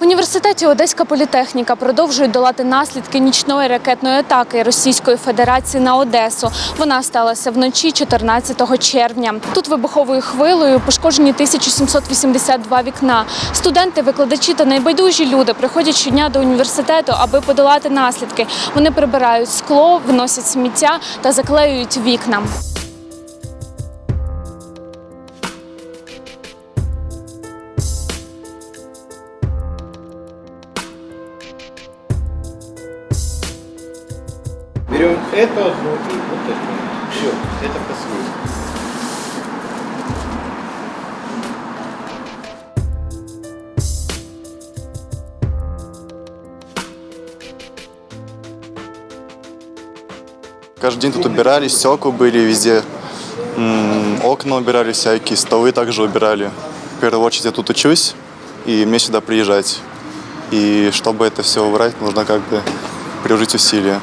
університеті Одеська політехніка продовжують долати наслідки нічної ракетної атаки Російської Федерації на Одесу. Вона сталася вночі 14 червня. Тут вибуховою хвилею пошкоджені 1782 вікна. Студенти, викладачі та найбайдужі люди приходять щодня до університету, аби подолати наслідки. Вони прибирають скло, виносять сміття та заклеюють вікна. Берем одну и вот эту. Все, это по-своему. Каждый день тут убирали, стекла были везде, окна убирали всякие, столы также убирали. В первую очередь я тут учусь, и мне сюда приезжать. И чтобы это все убрать, нужно как бы приложить усилия.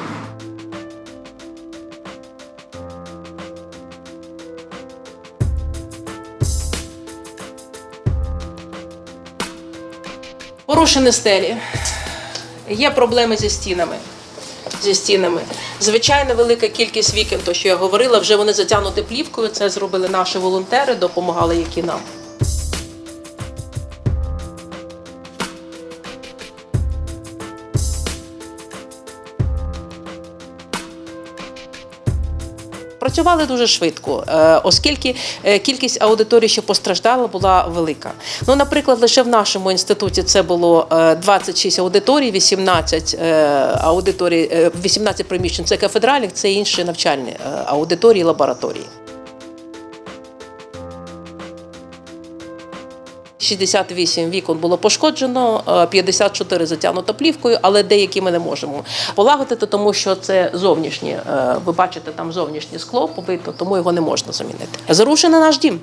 Порушені стелі. Є проблеми зі стінами. Зі стінами. Звичайно, велика кількість вікон, то що я говорила, вже вони затягнуті плівкою. Це зробили наші волонтери, допомагали які нам. Працювали дуже швидко, е, оскільки е, кількість аудиторій, що постраждала, була велика. Ну, наприклад, лише в нашому інституті це було е, 26 аудиторій, 18 е, аудиторій, е, 18 приміщень. Це кафедральних, це інші навчальні е, аудиторії, лабораторії. 68 вікон було пошкоджено, е, 54 затягнуто плівкою, але деякі ми не можемо полагодити, тому що це зовнішнє. е, Ви бачите, там зовнішнє скло побито, тому його не можна замінити. Зарушений наш дім.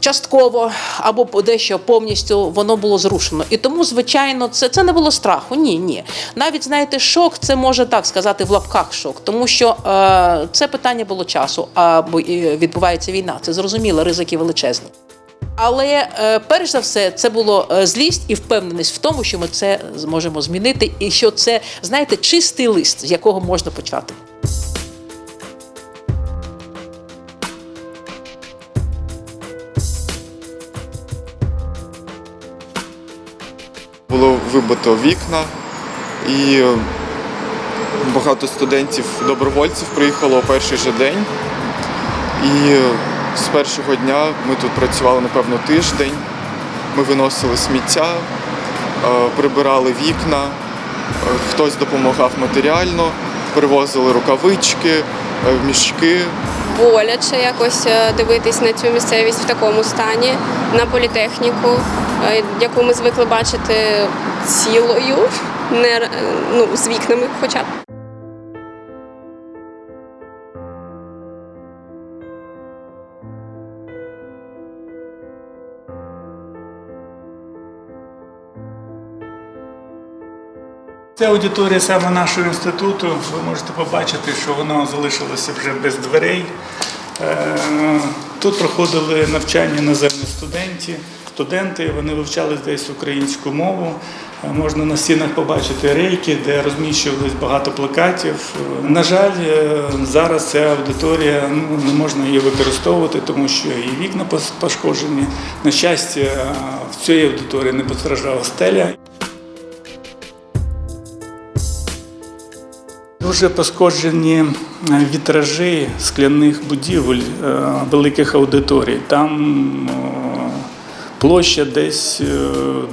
Частково або дещо повністю воно було зрушено. І тому, звичайно, це, це не було страху. Ні, ні. Навіть знаєте, шок це може так сказати в лапках шок, тому що е, це питання було часу, а відбувається війна. Це зрозуміло, ризики величезні. Але е, перш за все, це було е, злість і впевненість в тому, що ми це зможемо змінити, і що це, знаєте, чистий лист, з якого можна почати. Було вибито вікна і багато студентів, добровольців приїхало у перший же день. І з першого дня ми тут працювали, напевно, тиждень. Ми виносили сміття, е, прибирали вікна, е, хтось допомагав матеріально, привозили рукавички, е, мішки. боляче якось дивитись на цю місцевість в такому стані, на політехніку, яку ми звикли бачити цілою, не ну, з вікнами хоча б. Це аудиторія саме нашого інституту. Ви можете побачити, що воно залишилося вже без дверей. Е, Тут проходили навчання іноземних студентів. Студенти вони вивчали десь українську мову. Е, Можна на стінах побачити рейки, де розміщувались багато плакатів. Е, На жаль, зараз ця аудиторія ну, не можна її використовувати, тому що і вікна пошкоджені. На щастя, в цій аудиторії не постраждала стеля. Дуже пошкоджені е, вітражі скляних будівель е, великих аудиторій. Там е, площа десь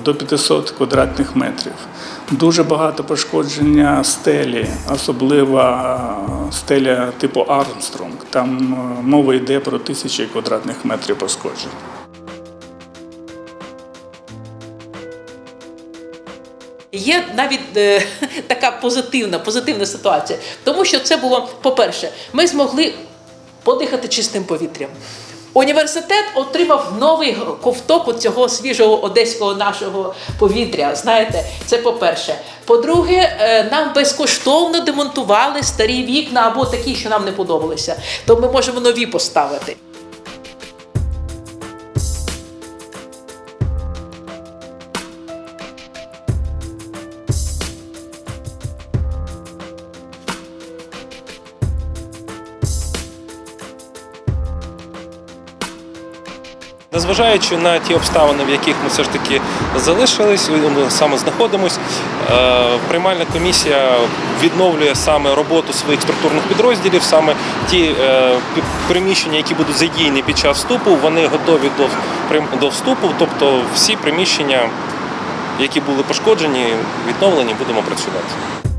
до 500 квадратних метрів. Дуже багато пошкодження стелі, особливо стеля типу Армстронг. Там мова йде про тисячі квадратних метрів пошкоджень. Є навіть е, така позитивна, позитивна ситуація, тому що це було, по-перше, ми змогли подихати чистим повітрям. Університет отримав новий ковток цього свіжого одеського нашого повітря. Знаєте, це по-перше. По-друге, е, нам безкоштовно демонтували старі вікна або такі, що нам не подобалися. То ми можемо нові поставити. Незважаючи на ті обставини, в яких ми все ж таки залишились, ми саме знаходимось, е, приймальна комісія відновлює саме роботу своїх структурних підрозділів, саме ті е, приміщення, які будуть задіяні під час вступу, вони готові до, до вступу, тобто всі приміщення, які були пошкоджені, відновлені, будемо працювати.